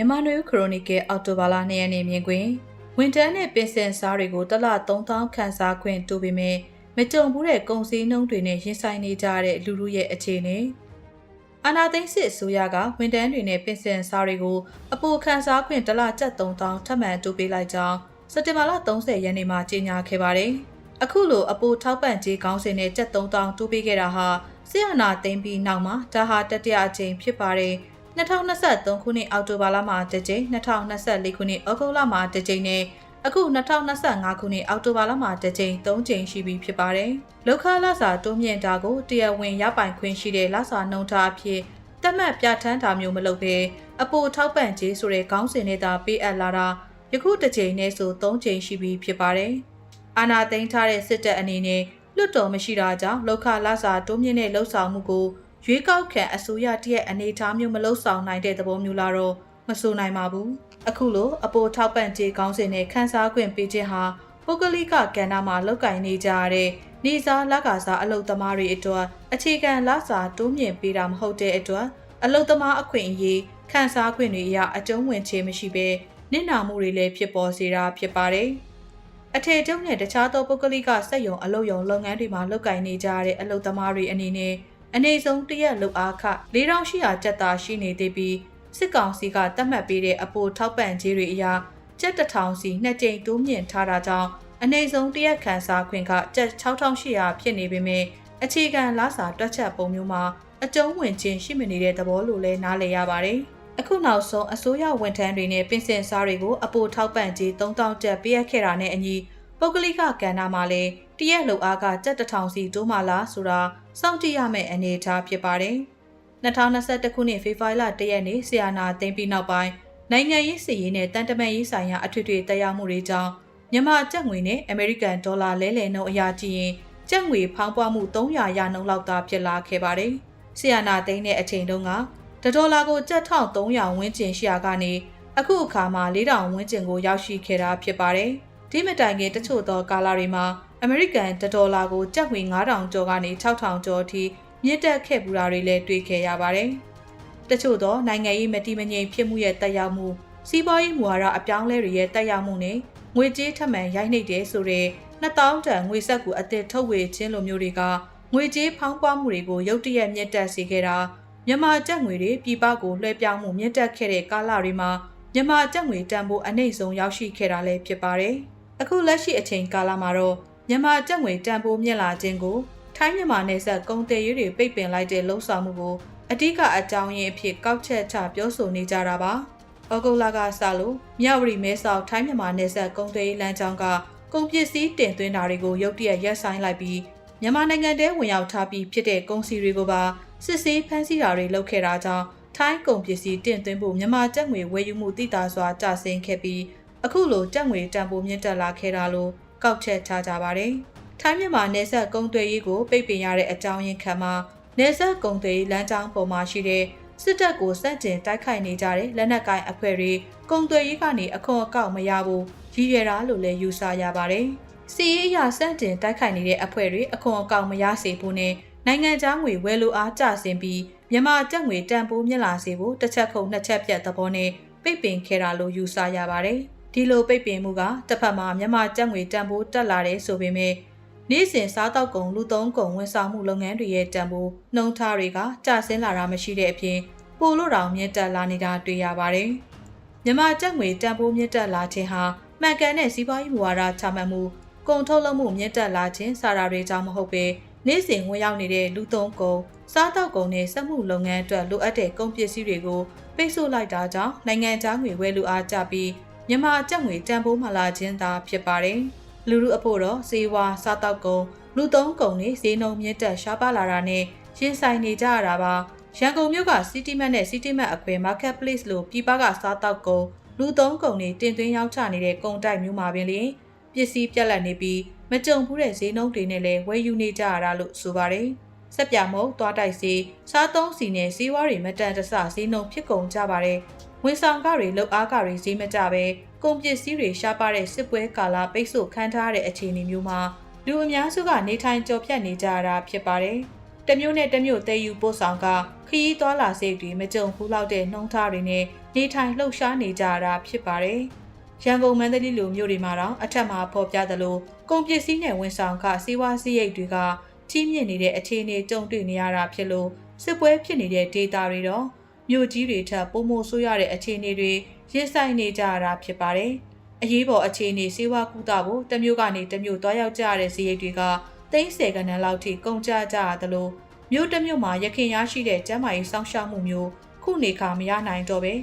မြန်မာနွေဦးခရိုနီကယ်အော်တိုဘာလ2ရက်နေ့မြင်ကွင်းဝန်တန်းနဲ့ပင်စင်စားတွေကိုတစ်လ3000ခန်းစားခွင့်တိုးပေမဲ့မကြုံဘူးတဲ့ကုန်စည်နှုန်းတွေနဲ့ရင်ဆိုင်နေကြတဲ့လူလူရဲ့အခြေအနေအာနာသိန်းစစ်အစိုးရကဝန်တန်းတွေနဲ့ပင်စင်စားတွေကိုအပိုခန်းစားခွင့်တစ်လကျပ်3000ထပ်မံတိုးပေးလိုက်ကြောင်းစက်တင်ဘာလ30ရက်နေ့မှာကြေညာခဲ့ပါတယ်။အခုလိုအပိုထောက်ပံ့ကြေးကောင်းစင်နဲ့ကျပ်3000တိုးပေးခဲ့တာဟာဆီယနာသိန်းပြီးနောက်မှာဒါဟာတတိယအကြိမ်ဖြစ်ပါတယ်။ 2023ခုနှစ်အောက်တိုဘာလမှာတစ်ကြိမ်2024ခုနှစ်ဩဂုတ်လမှာတစ်ကြိမ်နဲ့အခု2025ခုနှစ်အောက်တိုဘာလမှာတစ်ကြိမ်၃ကြိမ်ရှိပြီဖြစ်ပါတယ်။လောက်ခလစာတိုးမြင့်တာကိုတရားဝင်ရပိုင်ခွင့်ရှိတဲ့လစာနှုံထားအဖြစ်တတ်မှတ်ပြဋ္ဌာန်းတာမျိုးမလုပ်ဘဲအပိုထောက်ပံ့ခြင်းဆိုတဲ့ခေါင်းစဉ်နဲ့သာပေးအပ်လာတာယခုတစ်ကြိမ်နဲ့ဆို၃ကြိမ်ရှိပြီဖြစ်ပါတယ်။အာနာသိမ်းထားတဲ့စစ်တပ်အနေနဲ့လွတ်တော်မရှိတာကြောင့်လောက်ခလစာတိုးမြင့်တဲ့လှုပ်ဆောင်မှုကို ရွေးကောက်ခံအစိုးရတရက်အနေအထားမျိုးမလှုပ်ဆောင်နိုင်တဲ့သဘောမျိုးလာတော့မဆိုနိုင်ပါဘူးအခုလိုအပိုထောက်ပံ့ကြေးကောင်းစဉ်နဲ့ခန်းစားခွင့်ပေးခြင်းဟာပုဂ္ဂလိကကဏ္ဍမှာလောက်ကင်နေကြရတဲ့နေစားလကာစားအလုပ်သမားတွေအတွက်အခြေခံလစာတိုးမြင့်ပေးတာမဟုတ်တဲ့အတွက်အလုပ်သမားအခွင့်အရေးခန်းစားခွင့်တွေအရအကျုံးဝင်ခြင်းမရှိဘဲနစ်နာမှုတွေလည်းဖြစ်ပေါ်စေတာဖြစ်ပါတယ်အထည်ကျုံနဲ့တခြားသောပုဂ္ဂလိကစက်ရုံအလုပ်ရုံလုပ်ငန်းတွေမှာလုပ်ကိုင်နေကြတဲ့အလုပ်သမားတွေအနေနဲ့ အနေဆုံးတရက်လုပ်အားခ4800ကျပ်သာရှိနေသေးပြီးစစ်ကောင်စီကတတ်မှတ်ပေးတဲ့အပိုထောက်ပံ့ကြေးတွေအရကျပ်1000စီနှစ်ကြိမ်တိုးမြင့်ထားတာကြောင့်အနေဆုံးတရက်ခန်းစားခွင့်ကကျပ်6800ဖြစ်နေပေမဲ့အခြေခံလစာတွက်ချက်ပုံမျိုးမှာအကျုံးဝင်ခြင်းရှိမနေတဲ့သဘောလို့လည်းနားလည်ရပါတယ်။အခုနောက်ဆုံးအစိုးရဝန်ထမ်းတွေနဲ့ပင်စင်စားတွေကိုအပိုထောက်ပံ့ကြေး3000ကျပ်ပေးအပ်ခဲ့တာနဲ့အညီပုဂ္ဂလိကကဏ္ဍမှာလည်း တရက်လုံအားကကျပ်1000စီတိုးမှလားဆိုတာစောင့်ကြည့်ရမယ့်အနေအထားဖြစ်ပါတယ်။2021ခုနှစ်ဖေဖော်ဝါရီလ1ရက်နေ့ဆီယနာသိမ်းပြီးနောက်ပိုင်းနိုင်ငံရေးစီရေးနဲ့တန်တမန်ရေးဆိုင်ရာအထွေထွေတရားမှုတွေကြောင့်မြန်မာကျပ်ငွေနဲ့အမေရိကန်ဒေါ်လာလဲလှယ်နှုန်းအရာကြည့်ရင်ကျပ်ငွေဖောင်းပွားမှု300ရာနှုန်းလောက်သာဖြစ်လာခဲ့ပါတယ်။ဆီယနာသိမ်းတဲ့အချိန်တုန်းကဒေါ်လာကိုကျပ်1300ဝန်းကျင်ရှိရာကနေအခုအခါမှာ4000ဝန်းကျင်ကိုရောက်ရှိခဲ့တာဖြစ်ပါတယ်။ ဒီမတိုင်ခင်တချို့သောကာလတွေမှာအမေရိကန်ဒေါ်လာကိုကျပ်ငွေ9000ကျော်ကနေ6000ကျော်အထိမြင့်တက်ခဲ့ပူတာတွေလည်းတွေ့ခဲ့ရပါတယ်။တချို့သောနိုင်ငံရေးမတိမငြိမ်ဖြစ်မှုရဲ့တက်ရောက်မှုစီးပွားရေးမူဝါဒအပြောင်းလဲတွေရဲ့တက်ရောက်မှုနဲ့ငွေကြေးထပ်မံရိုက်နှိပ်တယ်ဆိုတဲ့2000တန်ငွေဆက်ကူအသစ်ထုတ်ဝေခြင်းလိုမျိုးတွေကငွေကြေးဖောင်းပွားမှုတွေကိုရုတ်တရက်မြင့်တက်စေခဲ့တာမြန်မာကျပ်ငွေတွေပြည်ပကိုလွှဲပြောင်းမှုမြင့်တက်ခဲ့တဲ့ကာလတွေမှာမြန်မာကျပ်ငွေတန်ဖိုးအနှိမ့်ဆုံးရောက်ရှိခဲ့တာလည်းဖြစ်ပါတယ်။ အခုလက်ရှိအချိန်ကာလမှာတော့မြန်မာကျပ်ငွေတန်ဖိုးမြင့်လာခြင်းကိုထိုင်းမြန်မာနယ်စပ်ကုန်သွယ်ရေးတွေပိတ်ပင်လိုက်တဲ့လှုံ့ဆော်မှုကိုအဓိကအကြောင်းရင်းအဖြစ်ကောက်ချက်ချပြောဆိုနေကြတာပါ။ဩဂုတ်လကစလို့မြဝတီမဲဆောက်ထိုင်းမြန်မာနယ်စပ်ကုန်သွယ်ရေးလမ်းကြောင်းကကုန်ပစ္စည်းတင်သွင်းတာတွေကိုရုတ်တရက်ရပ်ဆိုင်းလိုက်ပြီးမြန်မာနိုင်ငံထဲဝင်ရောက်ထားပြီးဖြစ်တဲ့ကုန်စည်တွေကိုပါစစ်ဆေးဖမ်းဆီးတာတွေလုပ်ခဲ့တာကြောင့်ထိုင်းကုန်ပစ္စည်းတင်သွင်းဖို့မြန်မာကျပ်ငွေဝယ်ယူမှုတိတာစွာကျဆင်းခဲ့ပြီး အခုလိုကြက်ငွေတန်ဖိုးမြင့်တက်လာခဲ့တာလို့ကောက်ချက်ချကြပါတယ်။ထိုင်းမြန်မာနယ်စပ်ကုန်းသွယ်ရေးကိုပိတ်ပင်ရတဲ့အကြောင်းရင်းခံမှာနယ်စပ်ကုန်းသွယ်ရေးလမ်းကြောင်းပေါ်မှာရှိတဲ့စစ်တပ်ကိုစန့်ကျင်တိုက်ခိုက်နေကြတဲ့လက်နက်ကိုင်အဖွဲ့တွေကုန်းသွယ်ရေးကနေအခွန်အကောက်မရဘူးရည်ရွယ်တာလို့လည်းယူဆရပါတယ်။စီရေးအရစန့်ကျင်တိုက်ခိုက်နေတဲ့အဖွဲ့တွေအခွန်အကောက်မရစေဖို့နဲ့နိုင်ငံခြားငွေဝယ်လိုအားကျဆင်းပြီးမြန်မာကျပ်ငွေတန်ဖိုးမြင့်လာစေဖို့တစ်ချက်ခုံနှစ်ချက်ပြတ်သဘောနဲ့ပိတ်ပင်ခဲ့တာလို့ယူဆရပါတယ်။ ဒီလိုပိတ်ပင်မှုကတစ်ဖက်မှာမြန်မာကျပ်ငွေတန်ဖိုးတက်လာတဲ့ဆိုပေမဲ့နေ့စဉ်စားတောက်ကုန်လူသုံးကုန်ဝန်ဆောင်မှုလုပ်ငန်းတွေရဲ့တန်ဖိုးနှုံထားတွေကကျဆင်းလာတာမရှိတဲ့အပြင်ပိုလို့တောင်မြင့်တက်လာနေတာတွေ့ရပါတယ်။မြန်မာကျပ်ငွေတန်ဖိုးမြင့်တက်လာခြင်းဟာမှန်ကန်တဲ့စီးပွားရေးမူဝါဒချမှတ်မှုကုန်ထုတ်လုပ်မှုမြင့်တက်လာခြင်းစာရာတွေကြောင့်မဟုတ်ပဲနေ့စဉ်ဝင်ရောက်နေတဲ့လူသုံးကုန်စားတောက်ကုန်နဲ့စက်မှုလုပ်ငန်းအတွက်လိုအပ်တဲ့ကုန်ပစ္စည်းတွေကိုပိတ်ဆို့လိုက်တာကြောင့်နိုင်ငံခြားငွေဝယ်လူအားကျပြီး မြန်မာအကြက်ငွေတန်ဖိုးမှလာခြင်းသာဖြစ်ပါတယ်။လူလူအဖို့တော့ဈေးဝါစားတောက်ကုန်လူသုံးကုန်တွေဈေးနှုန်းမြင့်တက်ရှားပါလာတာနဲ့ရင်ဆိုင်နေကြရတာပါ။ရန်ကုန်မြို့က City Mart နဲ့ City Mart အခွဲ Marketplace လို့ပြည်ပကစားတောက်ကုန်လူသုံးကုန်တွေတင်သွင်းရောင်းချနေတဲ့ကုန်တိုက်မျိုးမှာပင်လျင်ပစ္စည်းပြက်လက်နေပြီးမကြုံဘူးတဲ့ဈေးနှုန်းတွေနဲ့လည်းဝယ်ယူနေကြရတာလို့ဆိုပါတယ်။ဆက်ပြမုံသွားတိုက်စီစားသုံးစီနဲ့စီးဝါးတွေမတန်တဆဈေးနှုန်းဖြစ်ကုန်ကြပါတယ်။ ဝန်ဆောင်ကတွေလှုပ်အားကတွေဈေးမကြပဲကုန်ပစ္စည်းတွေရှားပါတဲ့စစ်ပွဲကာလပိတ်ဆို့ခံထားရတဲ့အခြေအနေမျိုးမှာလူအများစုကနေထိုင်ကြော်ဖြတ်နေကြတာဖြစ်ပါတယ်။တတစ်မျိုးနဲ့တစ်မျိုးတည်ယူပို့ဆောင်ကခရီးသွားလာစိတ်တွေမကြုံဘူးလောက်တဲ့နှုံထားတွေနဲ့နေထိုင်လှုပ်ရှားနေကြရတာဖြစ်ပါတယ်။ရန်ကုန်မန္တလေးလိုမြို့တွေမှာတော့အထက်မှာဖော်ပြသလိုကုန်ပစ္စည်းနဲ့ဝန်ဆောင်ခစီးပွားစည်းရိတ်တွေကကြီးမြင့်နေတဲ့အခြေအနေကြုံတွေ့နေရတာဖြစ်လို့စစ်ပွဲဖြစ်နေတဲ့ဒေတာတွေတော့ မြို့ကြီးတွေထပ်ပုံမိုဆိုးရတဲ့အခြေအနေတွေရင်ဆိုင်နေကြရတာဖြစ်ပါတယ်။အရေးပေါ်အခြေအနေစေဝါကူတာဖို့တစ်မျိုးကနေတစ်မျိုးတွားရောက်ကြရတဲ့စည်းရိတ်တွေကသိန်းဆယ်ကဏ္ဍလောက်ထိကုန်ကြကြရသလိုမြို့တစ်မြို့မှာရခင်ရရှိတဲ့ကျန်းမာရေးစောင့်ရှောက်မှုမျိုးခုနေခါမရနိုင်တော့ပဲ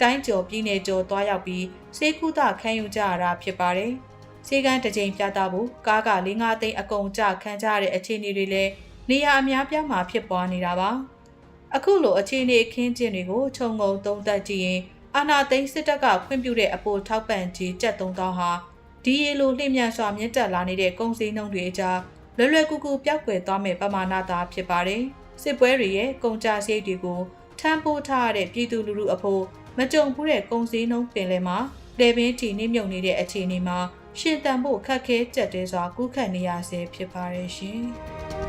တိုင်းကျော်ပြည်နယ်ကျော်တွားရောက်ပြီးစေကူတာခံယူကြရတာဖြစ်ပါတယ်။စေကန်းတစ်ကြိမ်ပြသဖို့ကားက၄၅သိန်းအကုန်ကြခံကြရတဲ့အခြေအနေတွေလည်းနေရာအများပြားမှာဖြစ်ပွားနေတာပါ။ အခုလိုအခြေအနေအခင်းကျင်းတွေကိုခြုံငုံသုံးသပ်ကြည့်ရင်အာနာသိန်းစစ်တပ်ကခွင့်ပြုတဲ့အပိုထောက်ပံ့ကြီးကျပ်3000ဟာဒီရေလိုလှည့်မြန်စွာမြင့်တက်လာနေတဲ့ကုန်စည်နှုန်းတွေအကြားလွယ်လွယ်ကူကူပျောက်ကွယ်သွားမဲ့ပမာဏသာဖြစ်ပါတယ်။စစ်ပွဲတွေရဲ့ကုန်ကြစရိတ်တွေကိုထမ်းပိုးထားရတဲ့ပြည်သူလူထုအဖို့မကြုံဘူးတဲ့ကုန်စည်နှုန်းပင်လယ်မှာလေပင်တီနှိမ့်မြုံနေတဲ့အခြေအနေမှာရှင်တန်ဖို့ခက်ခဲကြက်တဲစွာကူးခတ်နေရဆဲဖြစ်ပါတယ်ရှင်။